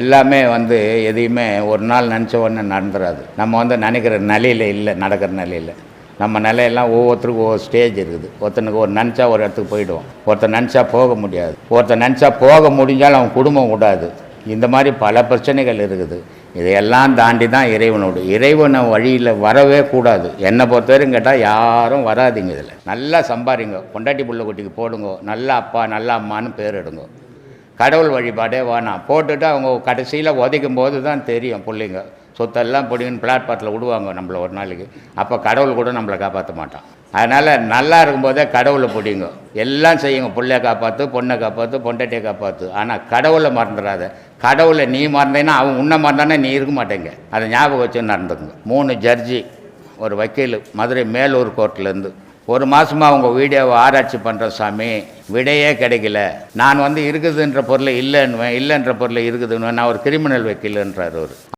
எல்லாமே வந்து எதையுமே ஒரு நாள் நினச்ச உடனே நடந்துடாது நம்ம வந்து நினைக்கிற நிலையில் இல்லை நடக்கிற நிலையில். நம்ம நிலையெல்லாம் ஒவ்வொருத்தருக்கும் ஒவ்வொரு ஸ்டேஜ் இருக்குது. ஒருத்தனுக்கு ஒரு நினச்சா ஒரு இடத்துக்கு போயிடுவோம் ஒருத்தர் நினச்சா போக முடியாது. ஒருத்தர் நினச்சா போக முடிஞ்சாலும் அவன் குடும்பம் விடாது இந்த மாதிரி பல பிரச்சனைகள் இருக்குது. இதையெல்லாம் தாண்டி தான் இறைவனோடு. இறைவனை வழியில் வரவே கூடாது. என்னை பொறுத்தவரைக்கும் கேட்டால் யாரும் வராதிங்க இதில். நல்லா சம்பாதிங்க பொண்டாட்டி புள்ள குட்டிக்கு போடுங்க. நல்ல அப்பா நல்ல அம்மான்னு பேர் எடுங்க. கடவுள் வழிபாடே வேணாம். போட்டுட்டு அவங்க கடைசியில் உதைக்கும் போது தான் தெரியும் பிள்ளைங்க. சொத்தெல்லாம் பிடிங்கன்னு பிளாட்பாட்டில் விடுவாங்க நம்மளை ஒரு நாளைக்கு. அப்போ கடவுள் கூட நம்மளை காப்பாற்ற மாட்டான். அதனால் நல்லா இருக்கும்போதே கடவுளை பிடிங்க. எல்லாம் செய்யுங்க. பிள்ளைய காப்பாற்று பொண்ணை காப்பாற்று பொண்டாட்டியை காப்பாற்று ஆனால் கடவுளை மறந்துடாத. கடவுளை நீ மறந்தேன்னா அவன் உன்னை மறந்தானே நீ இருக்க மாட்டேங்க. அதை ஞாபகம் வச்சு நடந்துக்குங்க. மூணு ஜட்ஜி ஒரு வக்கீல் மதுரை மேலூர் கோர்ட்லேருந்து ஒரு மாதமாக அவங்க வீடியோவை ஆராய்ச்சி பண்ணுற சாமி விடையே கிடைக்கல. நான் வந்து இருக்குதுன்ற பொருளை இல்லைன்னுவேன் இல்லைன்ற பொருளை இருக்குதுன்னு நான் ஒரு கிரிமினல் வக்கீலுன்றார் அவர்.